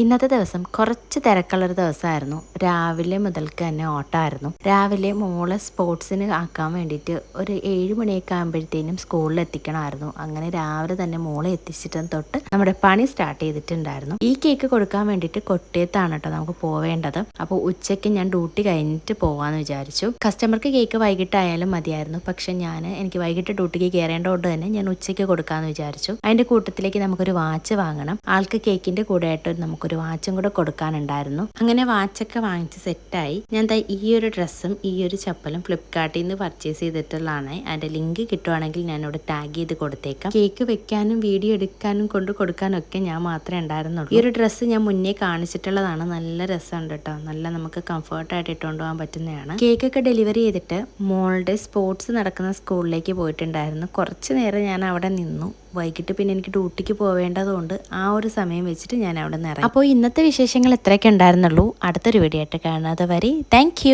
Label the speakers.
Speaker 1: ഇന്നത്തെ ദിവസം കുറച്ച് തിരക്കുള്ളൊരു ദിവസമായിരുന്നു. രാവിലെ മുതൽക്ക് തന്നെ ഓട്ടമായിരുന്നു. രാവിലെ മോളെ സ്പോർട്സിന് ആക്കാൻ വേണ്ടിയിട്ട് ഒരു ഏഴ് മണിയൊക്കെ ആകുമ്പോഴത്തേനും സ്കൂളിൽ എത്തിക്കണമായിരുന്നു. അങ്ങനെ രാവിലെ തന്നെ മോളെ എത്തിച്ചിട്ട് തൊട്ട് നമ്മുടെ പണി സ്റ്റാർട്ട് ചെയ്തിട്ടുണ്ടായിരുന്നു. ഈ കേക്ക് കൊടുക്കാൻ വേണ്ടിയിട്ട് കൊട്ടിയത്താണ് കേട്ടോ നമുക്ക് പോവേണ്ടത്. അപ്പോൾ ഉച്ചയ്ക്ക് ഞാൻ ഡ്യൂട്ടി കഴിഞ്ഞിട്ട് പോകാമെന്ന് വിചാരിച്ചു. കസ്റ്റമർക്ക് കേക്ക് വൈകിട്ടായാലും മതിയായിരുന്നു. പക്ഷെ ഞാൻ എനിക്ക് വൈകിട്ട് ഡ്യൂട്ടിക്ക് കയറേണ്ടതുകൊണ്ട് തന്നെ ഞാൻ ഉച്ചയ്ക്ക് കൊടുക്കാമെന്ന് വിചാരിച്ചു. അതിന്റെ കൂട്ടത്തിലേക്ക് നമുക്കൊരു വാച്ച് വാങ്ങണം. ആൾക്ക് കേക്കിന്റെ കൂടെ ആയിട്ട് നമുക്ക് നമുക്കൊരു വാച്ചും കൂടെ കൊടുക്കാനുണ്ടായിരുന്നു. അങ്ങനെ വാച്ചൊക്കെ വാങ്ങിച്ച് സെറ്റായി. ഞാൻ ദാ ഈ ഒരു ഡ്രസ്സും ഈ ഒരു ചപ്പലും ഫ്ലിപ്കാർട്ടിൽ നിന്ന് പർച്ചേസ് ചെയ്തിട്ടുള്ളതാണ്. അതിന്റെ ലിങ്ക് കിട്ടുവാണെങ്കിൽ ഞാൻ ഇവിടെ ടാഗ് ചെയ്ത് കൊടുത്തേക്കാം. കേക്ക് വെക്കാനും വീഡിയോ എടുക്കാനും കൊണ്ട് കൊടുക്കാനൊക്കെ ഞാൻ മാത്രമേ ഉണ്ടായിരുന്നുള്ളൂ. ഈ ഒരു ഡ്രസ്സ് ഞാൻ മുന്നേ കാണിച്ചിട്ടുള്ളതാണ്. നല്ല രസമുണ്ട് കേട്ടോ. നല്ല നമുക്ക് കംഫർട്ടായിട്ട് ഇട്ടുകൊണ്ട് പോകാൻ പറ്റുന്നതാണ്. കേക്കൊക്കെ ഡെലിവറി ചെയ്തിട്ട് മോളുടെ സ്പോർട്സ് നടക്കുന്ന സ്കൂളിലേക്ക് പോയിട്ടുണ്ടായിരുന്നു. കുറച്ച് നേരം ഞാൻ അവിടെ നിന്നു. വൈകിട്ട് പിന്നെ എനിക്ക് ഡ്യൂട്ടിക്ക് പോവേണ്ടതുകൊണ്ട് ആ ഒരു സമയം വെച്ചിട്ട് ഞാൻ അവിടെ നിന്ന് ഇറങ്ങി. അപ്പോൾ ഇന്നത്തെ വിശേഷങ്ങൾ ഇത്രയൊക്കെ ഉണ്ടായിരുന്നുള്ളൂ. അടുത്തൊരു വീഡിയോ ആയിട്ട് കാണാതെ വരെ താങ്ക്